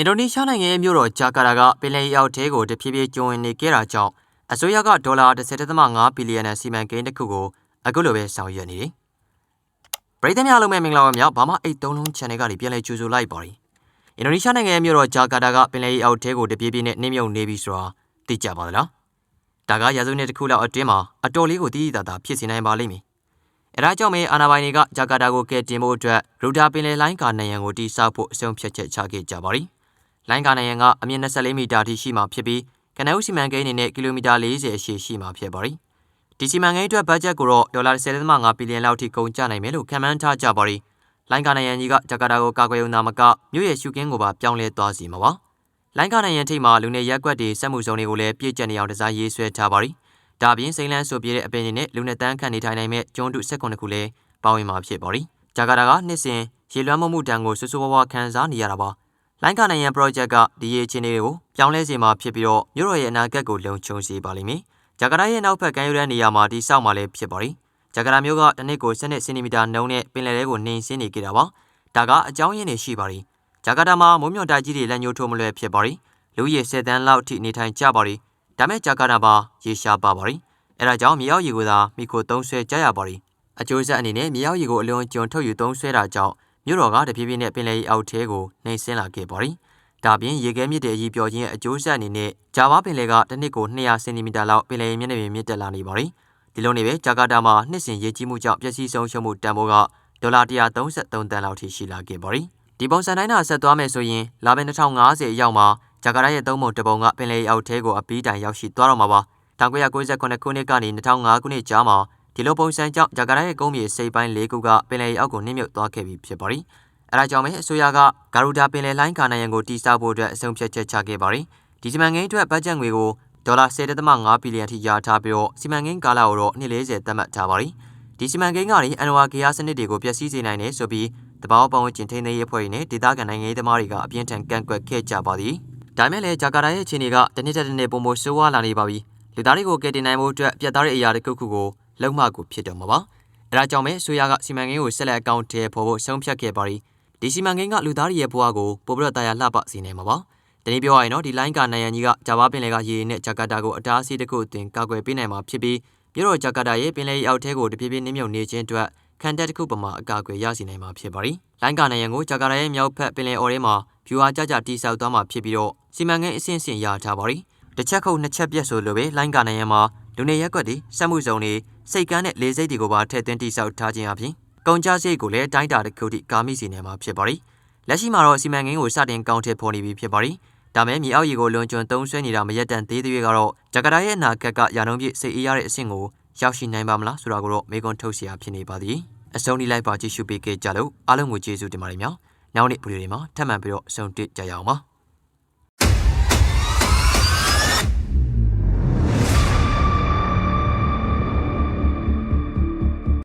အင်ဒိုနီးရှားနိုင်ငံရဲ့မြို့တော်ဂျာကာတာကပင်လယ်အောက်ထဲကိုတဖြည်းဖြည်းကျွံဝင်နေခဲ့တာကြောင့်အစိုးရကဒေါ်လာ10.5ဘီလီယံနဲ့စီမံကိန်းတစ်ခုကိုအခုလိုပဲဆောင်ရွက်နေတယ်။ပြည်သူများလုံးမဲ့မင်္ဂလာပါများဘာမှအိတ်သုံးလုံး channel ကနေပြန်လည်ကြိုဆိုလိုက်ပါရစေ။အင်ဒိုနီးရှားနိုင်ငံရဲ့မြို့တော်ဂျာကာတာကပင်လယ်အောက်ထဲကိုတပြေးပြေးနဲ့နှိမ့်မြုပ်နေပြီဆိုတာသိကြပါသလား။ဒါကရာဇဝတ်တစ်ခုလောက်အတွင်းမှာအတော်လေးကိုတည်တည်တာတာဖြစ်စေနိုင်ပါလိမ့်မယ်။အဲဒါကြောင့်မဲအာနာပိုင်တွေကဂျာကာတာကိုကယ်တင်ဖို့အတွက်ရူတာပင်လယ်လိုင်းကာနိုင်ငံကိုတိစောက်ဖို့အဆုံးဖြတ်ချက်ချခဲ့ကြပါသည်။ လိုင်းကာနိုင်ငံကအမြင့်24မီတာထိရှိမှဖြစ်ပြီးကနအုပ်စီမံကိန်းအနေနဲ့ကီလိုမီတာ40အရှည်ရှိမှဖြစ်ပါတယ်။ဒီစီမံကိန်းအတွက်ဘတ်ဂျက်ကိုတော့ဒေါ်လာ10.5ဘီလီယံလောက်ထိကုန်ကျနိုင်မယ်လို့ခန့်မှန်းထားကြပါတယ်။လိုင်းကာနိုင်ငံကြီးကဂျကာတာကိုကာကွယ်ုံသာမကမြို့ရဲ့ရှုခင်းကိုပါပြောင်းလဲသွားစီမှာပါ။လိုင်းကာနိုင်ငံထိပ်မှာလူနေရက်ကွက်တွေစက်မှုစုံတွေကိုလည်းပြည့်ကျက်နေအောင်ဒီဇိုင်းရေးဆွဲထားပါတယ်။ဒါပြင်စိန်လန်းဆိုပြတဲ့အပင်တွေနဲ့လူနေတန်းခန့်နေထိုင်နိုင်မဲ့ကျွန်းတု18ခုလည်းပါဝင်မှာဖြစ်ပါတယ်။ဂျကာတာကနှစ်စဉ်ရေလွှမ်းမှုတန်းကိုဆွဆွဝဝခံစားနေရတာပါ။ လိုင်းကာနိုင်ငံ project ကဒီရေချင်းတွေကိုပြောင်းလဲစေမှာဖြစ်ပြီးတော့မြို့တော်ရဲ့အနာဂတ်ကိုလုံခြုံစေပါလိမ့်မယ်။ဂျကာတာရဲ့နောက်ဘက်ကမ်းရိုးတန်းနေရာမှာတိစောက်မှာလည်းဖြစ်ပါလိမ့်။ဂျကာတာမြို့ကတစ်နှစ်ကို7စင်တီမီတာနှုန်းနဲ့ပင်လယ်ထဲကိုနှိမ်ဆင်းနေကြတာပါ။ဒါကအကြောင်းရင်းတွေရှိပါလိမ့်။ဂျကာတာမှာမုံမြွန်တိုက်ကြီးတွေလက်ညှိုးထိုးမလွယ်ဖြစ်ပါလိမ့်။လူရေ10တန်းလောက်ထိနေထိုင်ကြပါလိမ့်။ဒါမဲ့ဂျကာတာမှာရေရှားပါပါလိမ့်။အဲဒါကြောင့်မြေအောက်ရေကိုသာမိခိုသုံးဆွဲကြရပါလိမ့်။အကျိုးဆက်အနေနဲ့မြေအောက်ရေကိုအလွန်ကျွံထုတ်ယူသုံးဆွဲတာကြောင့် မြို့တော်ကတဖြည်းဖြည်းနဲ့ပင်လယ်အောက်ထဲကိုနှိမ်ဆင်းလာခဲ့ပါလိမ့်။ဒါပြင်ရေခဲမြစ်တဲ့အကြီးပြော်ခြင်းရဲ့အကျိုးဆက်အနေနဲ့ဂျာဗာပင်လယ်ကတစ်နှစ်ကို200စင်တီမီတာလောက်ပင်လယ်မျက်နှာပြင်မြင့်တက်လာနေပါတယ်။ဒီလိုနေပဲဂျကာတာမှာနှစ်စဉ်ရေကြီးမှုကြောင့်ပျက်စီးဆုံးရှုံးမှုတန်ဖိုးကဒေါ်လာ133တန်လောက်ထိရှိလာခဲ့ပါတယ်။ဒီပုံစံတိုင်းသာဆက်သွားမယ်ဆိုရင်လာမယ့်2050အရောက်မှာဂျကာတာရဲ့သုံးပုံတစ်ပုံကပင်လယ်အောက်ထဲကိုအပီးတိုင်ရောက်ရှိသွားတော့မှာပါ။1998ခုနှစ်ကနေ2005ခုနှစ်ကြားမှာ ဒီလိုပုံစံကြောင့်ဂျကာတာရဲ့ကုန်းမြေစိတ်ပိုင်း၄ခုကပင်လယ်အောက်ကိုနှိမ့်မြုပ်သွားခဲ့ပြီဖြစ်ပါတယ်။အဲဒါကြောင့်ပဲအစိုးရကဂါရူဒါပင်လယ်လိုင်းကာနိုင်ရန်ကိုတည်ဆောက်ဖို့အတွက်အဆုံးဖြတ်ချက်ချခဲ့ပါတယ်။ဒီစီမံကိန်းအတွက်ဘတ်ဂျက်ငွေကိုဒေါ်လာ10.5ဘီလီယံထိရာထားပြီးတော့စီမံကိန်းကာလကိုတော့နှစ်40သတ်မှတ်ထားပါတယ်။ဒီစီမံကိန်းကနေအန်ဝါဂီယာစနစ်တွေကိုပျက်စီးစေနိုင်တယ်ဆိုပြီးတဘာဝပတ်ဝန်းကျင်ထိန်းသိမ်းရေးအဖွဲ့တွေနဲ့ဒေသခံနိုင်ငံရေးသမားတွေကအပြင်းထန်ကန့်ကွက်ခဲ့ကြပါသည်။ဒါမဲ့လည်းဂျာကာတာရဲ့အခြေအနေကတနည်းတစ်နေ့ပုံမဆိုးဝါးလာနေပါပြီ။လူသားတွေကိုကယ်တင်နိုင်ဖို့အတွက်ပြတ်သားတဲ့အရာတစ်ခုခုကို လုံမှကိုဖြစ်တော့မှာပါ။အဲဒါကြောင့်ပဲဆိုရကစီမံကိန်းကိုဆက်လက်အကောင့်ထဲပေါ်ဖို့ဆုံးဖြတ်ခဲ့ပါသည်။ဒီစီမံကိန်းကလူသားတွေရဲ့ဘဝကိုပိုပြီးတော့တာယာလှပစေနိုင်မှာပါ။ဒီနေ့ပြောရရင်တော့ဒီလိုင်းကနိုင်ရန်ကြီးကဂျာဗာပင်လယ်ကရေနဲ့ဂျာကာတာကိုအတားအဆီးတစ်ခုအသွင်ကာကွယ်ပေးနိုင်မှာဖြစ်ပြီးမြို့တော်ဂျာကာတာရဲ့ပင်လယ်အောက်ထဲကိုတပြေးပြေးနှိမ့်မြုပ်နေခြင်းအတွက်ခံတက်တစ်ခုပမာအကာအကွယ်ရရှိနိုင်မှာဖြစ်ပါတယ်။လိုင်းကနိုင်ရန်ကိုဂျာကာတာရဲ့မြောက်ဖက်ပင်လယ်အော်ထဲမှာဖြူအားကြကြတိဆောက်သွားမှာဖြစ်ပြီးတော့စီမံကိန်းအဆင့်ဆင့်ရထားပါတယ်။ တစ်ချက်ခုတ်နှစ်ချက်ပြက်ဆိုလိုပဲလိုင်းကနိုင်ရမှာလူနေရက်ွက်တွေစက်မှုဇုံတွေစိတ်ကန်းတဲ့လေစိတ်တွေကိုပါထည့်သွင်းတိစောက်ထားခြင်းအပြင်ကုန်ကြစရိတ်ကိုလည်းတိုင်းတာတစ်ခုထိကာမိစီနေမှာဖြစ်ပါတယ်။လက်ရှိမှာတော့စီမံကိန်းကိုစတင်ကောင်ထည်ဖော်နေပြီဖြစ်ပါတယ်။ဒါမဲ့မြေအောက်ရေကိုလွန်ကျွံသုံးဆွဲနေတာမရက်တန်သေးသေးကတော့ဂျကာတာရဲ့အနာဂတ်ကရာနှုန်းပြည့်စိတ်အေးရတဲ့အဆင့်ကိုရောက်ရှိနိုင်ပါမလားဆိုတာကိုတော့မေကွန်ထုတ်စရာဖြစ်နေပါသည်။အဆုံးထိလိုက်ပါကြည့်ရှုပေးခဲ့ကြလို့အားလုံးကိုကျေးဇူးတင်ပါတယ်များ။နောက်နေ့ဗီဒီယိုတွေမှာထပ်မံပြီးတော့ဆုံတွေ့ကြရအောင်ပါ။